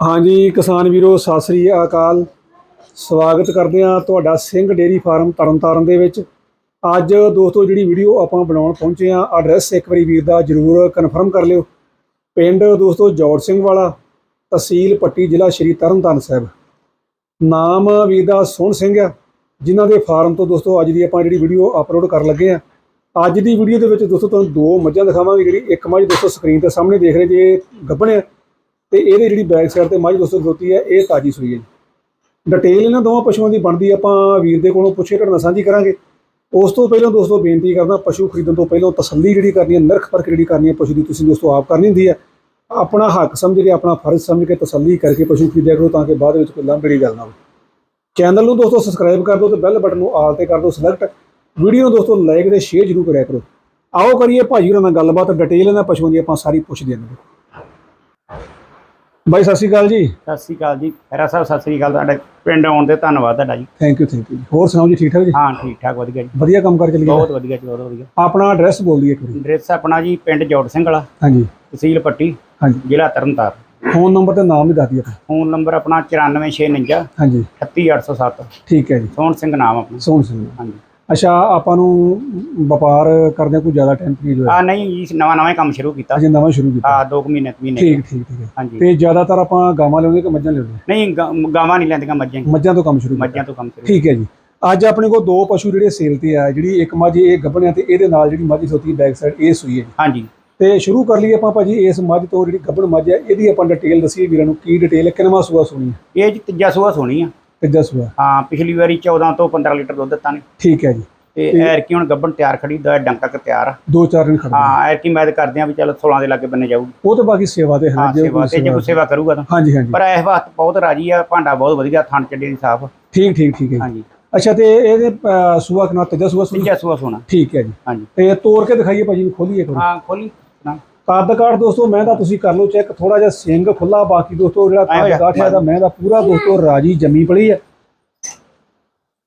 ਹਾਂਜੀ, ਕਿਸਾਨ ਵੀਰੋ, ਸਤਿ ਸ੍ਰੀ ਅਕਾਲ। ਸਵਾਗਤ ਕਰਦੇ ਹਾਂ ਤੁਹਾਡਾ ਸਿੰਘ ਡੇਰੀ ਫਾਰਮ ਤਰਨਤਾਰਨ ਦੇ ਵਿੱਚ। ਅੱਜ ਦੋਸਤੋ, ਜਿਹੜੀ ਵੀਡੀਓ ਆਪਾਂ ਬਣਾਉਣ ਪਹੁੰਚੇ ਹਾਂ, ਐਡਰੈਸ ਇੱਕ ਵਾਰੀ ਵੀਰ ਦਾ ਜਰੂਰ ਕਨਫਰਮ ਕਰ ਲਿਓ। ਪਿੰਡ ਦੋਸਤੋ, ਜੋੜ ਸਿੰਘ ਵਾਲਾ, ਤਹਿਸੀਲ ਪੱਟੀ, ਜ਼ਿਲ੍ਹਾ ਸ਼੍ਰੀ ਤਰਨਤਾਰਨ ਸਾਹਿਬ। ਨਾਮ ਵੀਰ ਦਾ ਸੋਹਣ ਸਿੰਘ ਆ ਜਿਨ੍ਹਾਂ ਦੇ ਫਾਰਮ ਤੋਂ ਦੋਸਤੋ, ਅੱਜ ਦੀ ਆਪਾਂ ਜਿਹੜੀ ਵੀਡੀਓ ਅਪਲੋਡ ਕਰਨ ਲੱਗੇ ਆ ਅੱਜ ਦੀ ਵੀਡੀਓ ਦੇ ਵਿੱਚ ਦੋਸਤੋ, ਤੁਹਾਨੂੰ ਦੋ ਮੱਝਾਂ ਦਿਖਾਵਾਂਗੇ, ਜਿਹੜੀ ਇੱਕ ਮੱਝ ਦੋਸਤੋ ਸਕਰੀਨ ਤੇ ਸਾਹਮਣੇ ਦੇਖ ਰਹੇ ਜੇ ਗੱਭਣ ਆ ਤੇ ਇਹਦੇ ਜਿਹੜੀ ਬੈਕ ਸਾਈਡ ਤੇ ਮੱਝ ਦੋਸਤੋ ਖਲੋਤੀ ਹੈ, ਇਹ ਤਾਜੀ ਸੂਈ ਹੈ ਡਿਟੇਲ ਇਹਨਾਂ ਦੋਵਾਂ ਪਸ਼ੂਆਂ ਦੀ ਬਣਦੀ ਆਪਾਂ ਵੀਰ ਦੇ ਕੋਲੋਂ ਪੁੱਛੇ ਘਟਨਾ ਸਾਂਝੀ ਕਰਾਂਗੇ। ਉਸ ਤੋਂ ਪਹਿਲਾਂ ਦੋਸਤੋ ਬੇਨਤੀ ਕਰਦਾ, ਪਸ਼ੂ ਖਰੀਦਣ ਤੋਂ ਪਹਿਲਾਂ ਤਸੱਲੀ ਜਿਹੜੀ ਕਰਨੀ ਹੈ, ਨਰਖ ਪਰਖ ਜਿਹੜੀ ਕਰਨੀ ਹੈ, ਪਸ਼ੂ ਦੀ ਤੁਸੀਂ ਦੋਸਤੋ ਆਪ ਕਰਨੀ ਹੁੰਦੀ ਹੈ। ਆਪਣਾ ਹੱਕ ਸਮਝ ਕੇ, ਆਪਣਾ ਫਰਜ਼ ਸਮਝ ਕੇ ਤਸੱਲੀ ਕਰਕੇ ਪਸ਼ੂ ਖਰੀਦਿਆ ਕਰੋ, ਤਾਂ ਕਿ ਬਾਅਦ ਵਿੱਚ ਕੋਈ ਲੰਬੜੀ ਗੱਲ ਨਾ ਹੋਵੇ। ਚੈਨਲ ਨੂੰ ਦੋਸਤੋ ਸਬਸਕ੍ਰਾਈਬ ਕਰ ਦਿਓ ਤੇ ਬੈਲ ਬਟਨ ਨੂੰ ਆਲ ਤੇ ਕਰ ਦਿਓ ਸਿਲੈਕਟ ਵੀਡੀਓ ਨੂੰ ਦੋਸਤੋ ਲਾਈਕ ਤੇ ਸ਼ੇਅਰ ਜ਼ਰੂਰ ਕਰਿਆ ਕਰੋ। ਆਓ ਕਰੀਏ ਭਾਜੀ ਹੋਰਾਂ ਨਾਲ ਗੱਲਬਾਤ ਡਿਟੇਲ ਇਹਨਾਂ ਪਸ਼ੂਆਂ ਦੀ ਆਪਾਂ ਸਾਰੀ ਪੁੱਛਦੇ ਹਾਂ। ਬਾਈ ਸਤਿ ਸ਼੍ਰੀ ਅਕਾਲ ਜੀ। ਸਤਿ ਸ਼੍ਰੀ ਅਕਾਲ ਜੀ। ਖੈਰਾ ਸਾਹਿਬ ਸਤਿ ਸ਼੍ਰੀ ਅਕਾਲ। ਤੁਹਾਡੇ ਪਿੰਡ ਆਉਣ ਦੇ ਧੰਨਵਾਦ ਤੁਹਾਡਾ ਜੀ। ਥੈਂਕ ਯੂ ਥੈਂਕ ਯੂ ਹੋਰ ਸੁਣਾਓ ਜੀ ਠੀਕ ਠਾਕ ਜੀ? ਹਾਂ ਠੀਕ ਠਾਕ ਵਧੀਆ ਜੀ। ਵਧੀਆ ਕੰਮ ਕਰ ਚੱਲੀ ਬਹੁਤ ਵਧੀਆ ਜੀ ਬਹੁਤ ਵਧੀਆ। ਆਪਣਾ ਐਡਰੈਸ ਬੋਲ ਦਈਏ ਇੱਕ ਵਾਰੀ। ਐਡਰੈਸ ਆਪਣਾ ਜੀ ਪਿੰਡ ਜੋੜ ਸਿੰਘ ਵਾਲਾ ਹਾਂਜੀ। ਤਹਿਸੀਲ ਪੱਟੀ ਹਾਂਜੀ। ਜ਼ਿਲ੍ਹਾ ਤਰਨਤਾਰਨ। ਫੋਨ ਨੰਬਰ ਤੇ ਨਾਮ ਵੀ ਦੱਸ ਦਈਏ ਆਪਣਾ। ਫੋਨ ਨੰਬਰ ਆਪਣਾ 94649 ਹਾਂਜੀ। 38807 ਠੀਕ ਹੈ ਜੀ। ਸੋਹਣ ਸਿੰਘ ਨਾਮ ਆਪਣਾ। ਸੋਹਣ ਸਿੰਘ ਹਾਂਜੀ। ਅੱਛਾ ਆਪਾਂ ਨੂੰ ਵਪਾਰ ਕਰਦੇ ਕੋਈ ਜ਼ਿਆਦਾ ਟਾਈਮ ਨਹੀਂ ਹੋਇਆ? ਆ ਨਹੀਂ ਜੀ ਨਵਾਂ ਨਵਾਂ ਹੀ ਕੰਮ ਸ਼ੁਰੂ ਕੀਤਾ। ਅਜੇ ਨਵਾਂ ਸ਼ੁਰੂ ਕੀਤਾ। ਆ 2 ਮਹੀਨੇ ਤਿੰਨ ਮਹੀਨੇ ਠੀਕ ਠੀਕ ਠੀਕ ਹੈ। ਹਾਂਜੀ। ਤੇ ਜ਼ਿਆਦਾਤਰ ਆਪਾਂ ਗਾਵਾਂ ਲਿਆਉਂਦੇ ਕਿ ਮੱਝਾਂ ਲਿਆਉਂਦੇ? ਨਹੀਂ ਗਾ- ਗਾਵਾਂ ਨਹੀਂ ਲੈਂਦੀਆਂ ਮੱਝਾਂ ਹੀ। ਮੱਝਾਂ ਤੋਂ ਕੰਮ ਸ਼ੁਰੂ ਕੀਤਾ। ਮੱਝਾਂ ਤੋਂ ਕੰਮ ਸ਼ੁਰੂ ਠੀਕ ਹੈ ਜੀ। ਅੱਜ ਆਪਣੇ ਕੋਲ ਦੋ ਪਸ਼ੂ ਜਿਹੜੇ ਸੇਲ ਤੇ ਆ ਜਿਹੜੀ ਇੱਕ ਮੱਝ ਇਹ ਗੱਭਣਿਆ ਤੇ ਇਹਦੇ ਨਾਲ ਜਿਹੜੀ ਮੱਝ ਸੋਤੀ ਬੈਕ ਸਾਈਡ ਇਹ ਸੂਈ ਹੈ। ਹਾਂਜੀ। ਤੇ ਸ਼ੁਰੂ ਕਰ ਲਈਏ ਆਪਾਂ ਭਾਜੀ ਇਸ ਮੱਝ ਤੋਂ ਜਿਹੜੀ ਗੱਭਣ ਮੱਝ ਹੈ ਇਹਦੀ ਆਪਾਂ ਡਿਟੇਲ ਦਸੀਏ ਵੀਰਾਂ ਨੂੰ ਕੀ ਡਿਟੇਲ ਹੈ ਕਿੰਨਵਾਂ ਸੂਆ ਸੁਣੀ ਹੈ? ਇਹ ਜੀ ਤੀਜਾ ਸੂਆ ਸੋਣੀ ਆ। ਤੀਜਾ ਸੂਆ। ਹਾਂ ਪਿਛਲੀ ਵਾਰੀ 14 ਤੋਂ 15 ਲੀਟਰ ਦੁੱਧ ਦਿੱਤਾ ਨੇ। ਠੀਕ ਹੈ ਜੀ। ਤੇ ਐਰਕੀ ਹੁਣ ਗੱਬਣ ਤਿਆਰ ਖੜੀ ਦਾ ਡੰਕਾ ਕ ਤਿਆਰ ਆ। ਦੋ ਚਾਰ ਦਿਨ ਖੜਨਾ ਹਾਂ ਐਰਕੀ ਮੈਂ ਤਾਂ ਕਰਦੇ ਆ ਵੀ ਚੱਲ 16 ਦੇ ਲਾਗੇ ਬੰਨੇ ਜਾਊਗੀ। ਉਹ ਤਾਂ ਬਾਕੀ ਸੇਵਾ ਤੇ ਹੈ ਸੇਵਾ ਤੇ ਜੇ ਕੋਈ ਸੇਵਾ ਕਰੂਗਾ ਤਾਂ। ਹਾਂਜੀ ਹਾਂਜੀ। ਪਰ ਇਸ ਵਕਤ ਬਹੁਤ ਰਾਜੀ ਆ ਭਾਂਡਾ ਬਹੁਤ ਵਧੀਆ ਥਣ ਚੱਡੇ ਦੀ ਸਾਫ਼। ਠੀਕ ਠੀਕ ਠੀਕ ਹੈ। ਹਾਂਜੀ। ਅੱਛਾ ਤੇ ਇਹਦੇ ਸੂਆ ਕਿੰਨਾ ਤੀਜਾ ਸੂਆ ਸੂਆ ਤੀਜਾ ਸੂਆ ਸੋਣਾ। ਠੀਕ ਹੈ ਜੀ। ਹਾਂਜੀ। ਤੇ ਤੋੜ ਕੇ ਦਿਖਾਈਏ ਭਾਜੀ ਨੂੰ ਖੋਲੀਏ ਇੱਕ ਵਾਰ ਹਾਂ ਖੋਲੀ। ਕੱਦ ਕਾਠ ਦੋਸਤੋ ਮੈਂ ਤਾਂ ਤੁਸੀਂ ਕਰ ਲਓ ਚੈੱਕ ਥੋੜਾ ਜਿਹਾ ਸਿੰਘ ਖੁੱਲਾ ਬਾਕੀ ਦੋਸਤੋ ਜਿਹੜਾ ਕੱਦ ਕਾਠ ਹੈ ਦਾ ਮੈਂ ਦਾ ਪੂਰਾ ਦੋਸਤੋ ਰਾਜੀ ਜੰਮੀ ਪੜੀ ਹੈ।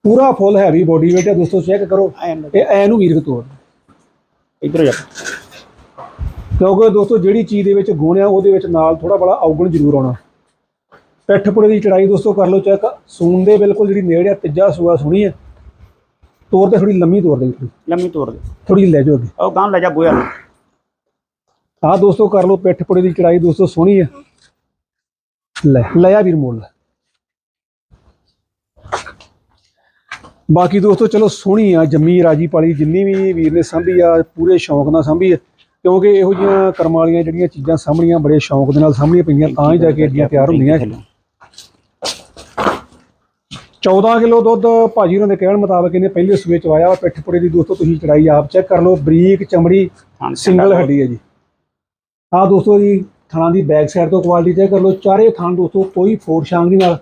ਪੂਰਾ ਫੁੱਲ ਹੈਵੀ ਬੋਡੀ weight ਹੈ ਦੋਸਤੋ ਚੈੱਕ ਕਰੋ। ਇਹ ਐ ਨੂੰ ਵੀਰ ਤੋੜ। ਇਧਰ ਜਾ। ਕਿਉਂਕਿ ਦੋਸਤੋ ਜਿਹੜੀ ਚੀਜ਼ ਦੇ ਵਿੱਚ ਗੁਣ ਆ ਉਹਦੇ ਵਿੱਚ ਨਾਲ ਥੋੜਾ ਬੜਾ ਔਗਣ ਜ਼ਰੂਰ ਆਉਣਾ। ਪਿੱਠ ਪੁੜੇ ਦੀ ਚੜਾਈ ਦੋਸਤੋ ਕਰ ਲਓ ਚੈੱਕ ਸੂਨ ਦੇ ਬਿਲਕੁਲ ਜਿਹੜੀ ਨੇੜੇ ਆ ਤੀਜਾ ਸੂਆ ਸੁਣੀ ਹੈ। ਤੋਰ ਤੇ ਥੋੜੀ ਲੰਮੀ ਤੋਰ ਦੇ। ਲੰਮੀ ਤੋੜ ਦੇ। ਥੋੜੀ ਲੈ ਜਾਓ ਅੱਗੇ। ਉਹ ਗਾਂ ਲੈ ਜਾ ਗੋਇਆ। ਆਹ ਦੋਸਤੋ ਕਰ ਲਓ ਪਿੱਠ ਪੁੜੇ ਦੀ ਚੜਾਈ ਦੋਸਤੋ ਸੋਹਣੀ ਹੈ ਲੈ ਲਿਆ ਵੀਰ ਮੋਲ। ਬਾਕੀ ਦੋਸਤੋ ਚਲੋ ਸੋਹਣੀ ਆ ਜੰਮੀ ਰਾਜੀ ਪਾਲੀ ਜਿੰਨੀ ਵੀ ਵੀਰ ਨੇ ਸਾਂਭੀ ਆ ਪੂਰੇ ਸ਼ੌਂਕ ਨਾਲ ਸਾਂਭੀ ਆ। ਕਿਉਂਕਿ ਇਹੋ ਜਿਹੀਆਂ ਕਰਮ ਵਾਲੀਆਂ ਜਿਹੜੀਆਂ ਚੀਜ਼ਾਂ ਸਾਂਭਣੀਆਂ ਬੜੇ ਸ਼ੌਂਕ ਦੇ ਨਾਲ ਸਾਂਭਣੀਆਂ ਪੈਂਦੀਆਂ ਤਾਂ ਹੀ ਜਾ ਕੇ ਏਡੀਆਂ ਤਿਆਰ ਹੁੰਦੀਆਂ। 14 ਕਿਲੋ ਦੁੱਧ ਭਾਜੀ ਉਹਨਾਂ ਦੇ ਕਹਿਣ ਮੁਤਾਬਕ ਇਹਨੇ ਪਹਿਲੇ ਸੂਏ ਚਵਾਇਆ ਵਾ ਪਿੱਠ ਪੁੜੇ ਦੀ ਦੋਸਤੋ ਤੁਸੀਂ ਚੜਾਈ ਆਪ ਚੈੱਕ ਕਰ ਲਓ। ਬਰੀਕ ਚਮੜੀ ਸਿੰਗਲ ਹੱਡੀ ਹੈ ਜੀ। ਆਹ ਦੋਸਤੋ ਜੀ, ਥਣਾ ਦੀ ਬੈਕ ਸਾਈਡ ਤੋਂ ਕੁਆਲਿਟੀ ਚੈੱਕ ਕਰ ਲਓ। ਚਾਰੇ ਥਣ ਦੋਸਤੋ, ਕੋਈ ਫੋਰ ਸ਼ਾਂਗ ਨਹੀਂ ਨਾਲ।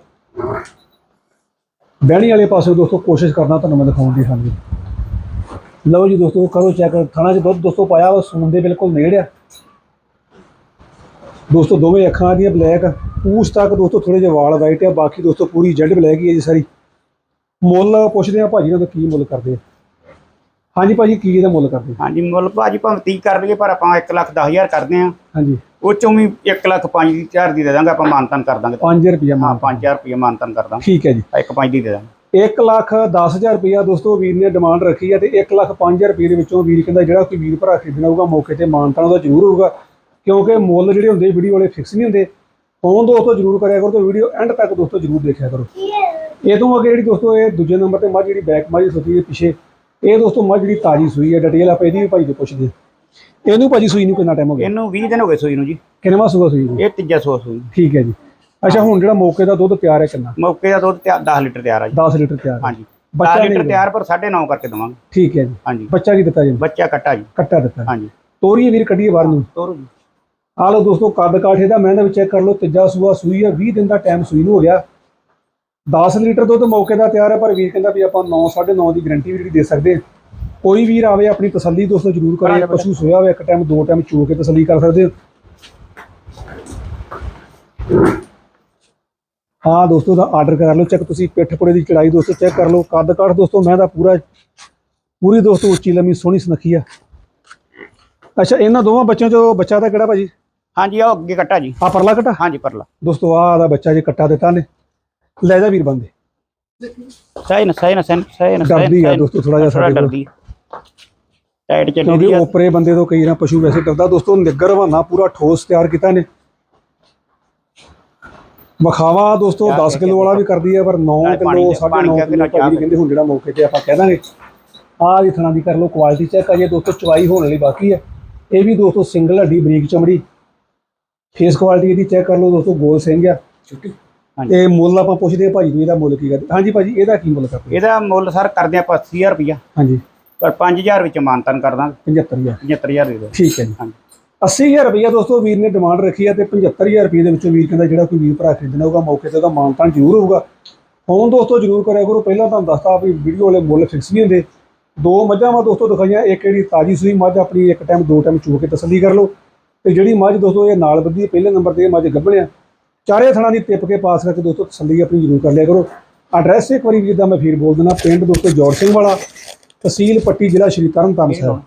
ਬਹਿਣੀ ਵਾਲੇ ਪਾਸੇ ਦੋਸਤੋ, ਕੋਸ਼ਿਸ਼ ਕਰਨਾ ਤੁਹਾਨੂੰ ਮੈਂ ਦਿਖਾਉਣ ਦੀ, ਹਾਂਜੀ। ਲਓ ਜੀ ਦੋਸਤੋ, ਕਰੋ ਚੈੱਕ ਥਣਾ 'ਚ ਦੁੱਧ ਦੋਸਤੋ ਪਾਇਆ ਵਾ ਸੂਨ ਦੇ ਬਿਲਕੁਲ ਨੇੜੇ ਆ। ਦੋਸਤੋ, ਦੋਵੇਂ ਅੱਖਾਂ ਦੀਆਂ ਬਲੈਕ ਪੂਛ ਤੱਕ ਦੋਸਤੋ ਥੋੜੇ ਜਿਹੇ ਵਾਲ ਵਾਈਟ ਆ। ਬਾਕੀ ਦੋਸਤੋ, ਪੂਰੀ ਜੈਡ ਬਲੈਕ ਹੀ ਹੈ ਜੀ ਸਾਰੀ। ਮੁੱਲ ਪੁੱਛਦੇ ਆ ਭਾਜੀ ਨਾਲ, ਕੀ ਮੁੱਲ ਕਰਦੇ ਆ। ਹਾਂਜੀ ਭਾਜੀ ਕੀ ਇਹਦਾ ਮੁੱਲ ਕਰਦੇ? ਹਾਂਜੀ ਮੁੱਲ ਭਾਜੀ ਭਾਵੇਂ 30 ਕਰ ਲਈਏ ਪਰ ਆਪਾਂ 1 ਲੱਖ 10000 ਕਰਦੇ ਆ ਹਾਂਜੀ। ਉਹ ਚੋਂ ਵੀ 1 ਲੱਖ 5 ਦੀ 4 ਦੀ ਦੇ ਦਾਂਗੇ ਆਪਾਂ ਮਾਨਤਨ ਕਰ ਦਾਂਗੇ। 5 ਰੁਪਇਆ ਹਾਂ ਮਾਨ 5000 ਰੁਪਏ ਮਾਨਤਨ ਕਰ ਦਾਂਗੇ। ਠੀਕ ਹੈ ਜੀ। ਇੱਕ 5 ਦੀ ਦੇ ਦਾਂਗੇ। 1 ਲੱਖ 10000 ਰੁਪਇਆ ਦੋਸਤੋ ਵੀਰ ਨੇ ਡਿਮਾਂਡ ਰੱਖੀ ਹੈ ਤੇ 1 ਲੱਖ 5000 ਰੁਪਏ ਦੇ ਵਿੱਚੋਂ ਵੀਰ ਕਹਿੰਦਾ ਜਿਹੜਾ ਕੋਈ ਵੀਰ ਭਰਾ ਖਰੀਦਣਾ ਹੋਊਗਾ ਮੌਕੇ ਤੇ ਮਾਨਤਾਂ ਉਹਦਾ ਜ਼ਰੂਰ ਹੋਊਗਾ। ਕਿਉਂਕਿ ਮੁੱਲ ਜਿਹੜੇ ਹੁੰਦੇ ਵੀਡੀਓ ਵਾਲੇ ਫਿਕਸ ਨਹੀਂ ਹੁੰਦੇ। ਫੋਨ ਦੋਸਤੋ ਜ਼ਰੂਰ ਕਰਿਆ ਕਰੋ ਤੇ ਵੀਡੀਓ ਐਂਡ ਤੱਕ ਦੋਸਤੋ ਜ਼ਰੂਰ ਦੇਖਿਆ ਕਰੋ। ਇਹ ਤੋਂ ਅੱਗੇ ਜਿਹੜੀ ਦੋਸਤੋ ਇਹ ਦੂਜੇ ਨੰਬਰ ਤੇ ਮੱਝ ਜਿਹੜੀ ਬੈਕ ਮੱਝ ਸੁੱਤੀ ਹੈ ਪਿੱਛੇ ਇਹ ਦੋਸਤੋ ਮੱਝ ਜਿਹੜੀ ਤਾਜੀ ਸੂਈ ਹੈ ਡਿਟੇਲ ਆਪਾਂ ਇਹਦੀ ਵੀ ਭਾਈ ਤੋਂ ਪੁੱਛਦੇ ਹਾਂ। ਇਹਨੂੰ ਭਾਜੀ ਸੂਈ ਨੂੰ ਕਿੰਨਾ ਟਾਈਮ ਹੋ ਗਿਆ? ਇਹਨੂੰ 20 ਦਿਨ ਹੋ ਗਏ ਸੂਈ ਨੂੰ ਜੀ। ਕਿੰਨਵਾਂ ਸੂਆ ਸੂਈ ਨੂੰ? ਇਹ ਤੀਜਾ ਸੂਆ ਸੂਈ। ਠੀਕ ਹੈ ਜੀ। ਅੱਛਾ ਹੁਣ ਜਿਹੜਾ ਮੌਕੇ ਦਾ ਦੁੱਧ ਤਿਆਰ ਹੈ ਕਿੰਨਾ? ਮੌਕੇ ਦਾ ਦੁੱਧ 10 ਲੀਟਰ ਤਿਆਰ ਆ ਜੀ। 10 ਲੀਟਰ ਤਿਆਰ। ਹੈ ਹਾਂਜੀ। ਬੱਚਾ 10 ਨਹੀਂ ਲੀਟਰ। ਤਿਆਰ ਪਰ 9.5 ਕਰਕੇ ਦਵਾਂਗੇ। ਠੀਕ ਹੈ ਜੀ। ਹਾਂਜੀ। ਬੱਚਾ ਕੀ ਦਿੱਤਾ ਜੀ ਬੱਚਾ ਕੱਟਾ ਜੀ। ਕੱਟਾ ਦਿੱਤਾ। ਹਾਂਜੀ। ਤੋਰੀਏ ਵੀਰ ਕੱਢੀਏ ਬਾਹਰ ਨੂੰ। ਤੋਰੋ ਜੀ। ਆ ਲਓ ਦੋਸਤੋ ਕੱਦ ਕਾਠੇ ਦਾ ਮੈਂ ਦਾ ਵੀ ਚੈੱਕ ਕਰ ਲਓ ਤੀਜਾ ਸੂਆ ਸੂਈ ਆ 20 ਦਿਨ ਦਾ ਟਾਈਮ ਸੂਈ ਨੂੰ ਹੋ ਗਿਆ। 10 ਲੀਟਰ ਦੁੱਧ ਮੌਕੇ ਦਾ ਤਿਆਰ ਹੈ ਪਰ ਵੀਰ ਕਹਿੰਦਾ ਵੀ ਆਪਾਂ 9 9.5 ਦੀ ਗਾਰੰਟੀ ਵੀ ਦੇ ਸਕਦੇ ਹਾਂ। ਕੋਈ ਵੀਰ ਆਵੇ ਆਪਣੀ ਤਸੱਲੀ ਦੋਸਤੋ ਜ਼ਰੂਰ ਕਰੇ ਪਸ਼ੂ ਸੋਇਆ ਹੋਵੇ ਇੱਕ ਟਾਈਮ ਦੋ ਟਾਈਮ ਚੋ ਕੇ ਤਸੱਲੀ ਕਰ ਸਕਦੇ ਹੋ। ਹਾਂ ਦੋਸਤੋ ਦਾ ਆਰਡਰ ਕਰ ਲਓ ਚੈੱਕ ਤੁਸੀਂ ਪਿੱਠ ਪੁੜੇ ਦੀ ਚੜਾਈ ਦੋਸਤੋ ਚੈੱਕ ਕਰ ਲਓ। ਕੱਦ ਕਾਠ ਦੋਸਤੋ ਮੈਂ ਦਾ ਪੂਰਾ ਪੂਰੀ ਦੋਸਤੋ ਉੱਚੀ ਲੰਮੀ ਸੋਹਣੀ ਸੁਨੱਖੀ ਆ। ਅੱਛਾ ਇਹਨਾਂ ਦੋਵਾਂ ਬੱਚਿਆਂ ਚੋਂ ਬੱਚਾ ਦਾ ਕਿਹੜਾ ਭਾਜੀ? ਹਾਂਜੀ ਉਹ ਅੱਗੇ ਕੱਟਾ ਜੀ। ਆ ਪਰਲਾ ਕਟਾ? ਹਾਂਜੀ ਪਰਲਾ। ਦੋਸਤੋ ਆਹ ਦਾ ਬੱਚਾ ਜੇ ਕੱਟਾ ਦਿੱਤਾ ਨੇ। ਲੈ ਜਾ ਵੀਰ ਬੰਦੇ। ਸਹੀ ਨਾ ਸਹੀ ਨਾ ਸਹੀ ਨਾ, ਸਹੀ ਨਾ ਸਹੀ ਡਰਦੀ ਆ। ਦੋਸਤੋ ਥੋੜਾ ਜਿਹਾ ਸਾਡੇ ਕੋਲ। ਡਰਦੀ ਟਾਈਟ ਚੱਲੀ ਆ। ਓਪਰੇ ਬੰਦੇ ਤੋਂ ਕਈ ਨਾ ਪਸ਼ੂ ਵੈਸੇ ਡਰਦਾ। ਦੋਸਤੋ ਨਿੱਗਰ ਹਵਾਨਾ ਪੂਰਾ ਠੋਸ ਤਿਆਰ ਕੀਤਾ ਨੇ ਮਖਾਵਾ ਦੋਸਤੋ ਚਾਹ 10 ਕਿਲੋ ਵਾਲਾ ਵੀ ਕਰਦੀ ਹੈ ਪਰ 9 ਚਾਹ ਪਾਣੀ ਕਿਲੋ ਦੇ- ਪਾਣੀ 9.5 ਦੇ ਕਿਲੋ ਕਹਿੰਦੇ ਹੁਣ ਜਿਹੜਾ ਮੌਕੇ ਤੇ ਆਪਾਂ ਕਹਿ ਦਾਂਗੇ। ਆਹ ਵੀ ਥਣਾ ਦੀ ਕਰ ਲਓ ਕੁਆਲਿਟੀ ਚੈੱਕ ਅਜੇ ਦੋਸਤੋ ਚਵਾਈ ਹੋਣ ਵਾਲੀ ਬਾਕੀ ਹੈ ਇਹ ਵੀ ਦੋਸਤੋ ਸਿੰਗਲ ਹੱਡੀ ਬਰੀਕ ਚਮੜੀ। ਫੇਸ ਕੁਆਲਿਟੀ ਇਹਦੀ ਚੈੱਕ ਕਰ ਲਓ ਦੋਸਤੋ ਗੋਲ ਸਿੰਘ ਆ। ਹਾਂਜੀ। ਇਹ ਮੁੱਲ ਆਪਾਂ ਪੁੱਛਦੇ ਆ ਭਾਜੀ ਤੋਂ ਇਹਦਾ ਮੁੱਲ ਕੀ ਕਰਦੇ? ਹਾਂਜੀ ਭਾਜੀ ਇਹਦਾ ਕੀ ਮੁੱਲ ਕਰਦੇ? ਇਹਦਾ ਮੁੱਲ ਸਰ ਕਰਦੇ ਆਪਾਂ 80000 ਰੁਪਇਆ ਹਾਂਜੀ। ਪਰ 5000 ਵਿੱਚ ਮਾਨਤਨ ਕਰ ਦਾਂਗੇ। 75000 75000 ਦੇ ਦਿਓ। ਠੀਕ ਹੈ ਜੀ। ਹਾਂਜੀ। 80000 ਰੁਪਇਆ ਦੋਸਤੋ ਵੀਰ ਨੇ ਡਿਮਾਂਡ ਰੱਖੀ ਹੈ ਤੇ 75000 ਰੁਪਏ ਦੇ ਵਿੱਚੋਂ ਵੀਰ ਕਹਿੰਦਾ ਜਿਹੜਾ ਕੋਈ ਵੀਰ ਭਰਾ ਖਰੀਦਣਾ ਹੋਊਗਾ ਮੌਕੇ ਤੇ ਉਹਦਾ ਮਾਨਤਾਨ ਜ਼ਰੂਰ ਹੋਊਗਾ। ਫੋਨ ਦੋਸਤੋ ਜ਼ਰੂਰ ਕਰਿਆ ਕਰੋ। ਪਹਿਲਾਂ ਤੁਹਾਨੂੰ ਦੱਸਤਾ ਵੀ ਵੀਡੀਓ ਵਾਲੇ ਮੁੱਲ ਫਿਕਸ ਨਹੀਂ ਹੁੰਦੇ। ਦੋ ਮੱਝਾਂ ਵਾ ਦੋਸਤੋ ਦਿਖਾਈਆਂ। ਇੱਕ ਜਿਹੜੀ ਤਾਜੀ ਸੂਈ ਮੱਝ ਆਪਣੀ ਇੱਕ ਟਾਈਮ ਦੋ ਟਾਈਮ ਚੂਕ ਕੇ ਤਸੱਲੀ ਕਰ ਲਓ। ਤੇ ਜਿਹੜੀ ਮੱਝ ਦੋਸਤੋ ਇਹ ਨਾਲ ਹੈ, ਪਹਿਲੇ ਨੰਬਰ ਤੇ ਇਹ ਮੱਝ ਗੱਭਣਿਆ। ਚਾਰੇ ਥਣਾਂ ਦੀ ਟਿੱਪ ਕੇ ਪਾਸ ਕਰਕੇ ਦੋਸਤੋ ਤਸੱਲੀ ਆਪਣੀ ਜ਼ਰੂਰ ਕਰ ਲਿਆ ਕਰੋ। ਐਡਰੈਸ ਇੱਕ ਵਾਰੀ ਜਿੱਦਾਂ ਮੈਂ ਫੇਰ ਬੋਲ ਦਿੰਦਾ ਪਿੰਡ ਦੋਸਤੋ ਜੋੜ ਸਿੰਘ ਵਾਲਾ ਤਹਿਸੀਲ ਪੱਟੀ ਜ਼ਿਲ੍ਹਾ ਸ਼੍ਰੀ ਤਰਨਤਾਰਨ ਸਾਹਿਬ।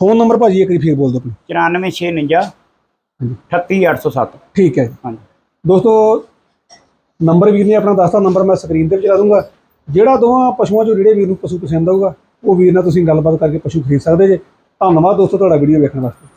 ਫੋਨ ਨੰਬਰ ਭਾਜੀ ਇੱਕ ਵਾਰੀ ਫੇਰ ਬੋਲ ਦਿਓ ਆਪਣੀ। 94649 38807 ਠੀਕ ਹੈ ਜੀ। ਹਾਂਜੀ। ਦੋਸਤੋ ਨੰਬਰ ਵੀਰ ਨੇ ਆਪਣਾ ਦੱਸਤਾ ਨੰਬਰ ਮੈਂ ਸਕਰੀਨ ਤੇ ਵੀ ਚਲਾ ਦੂੰਗਾ। ਜਿਹੜਾ ਦੋਵਾਂ ਪਸ਼ੂਆਂ ਚੋਂ ਜਿਹੜੇ ਵੀਰ ਨੂੰ ਪਸ਼ੂ ਪਸੰਦ ਆਊਗਾ ਉਹ ਵੀਰ ਨਾਲ ਤੁਸੀਂ ਗੱਲਬਾਤ ਕਰਕੇ ਪਸ਼ੂ ਖਰੀਦ ਸਕਦੇ ਜੇ। ਧੰਨਵਾਦ ਦੋਸਤੋ ਤੁਹਾਡਾ ਵੀਡੀਓ ਵੇਖਣ ਵਾਸਤੇ।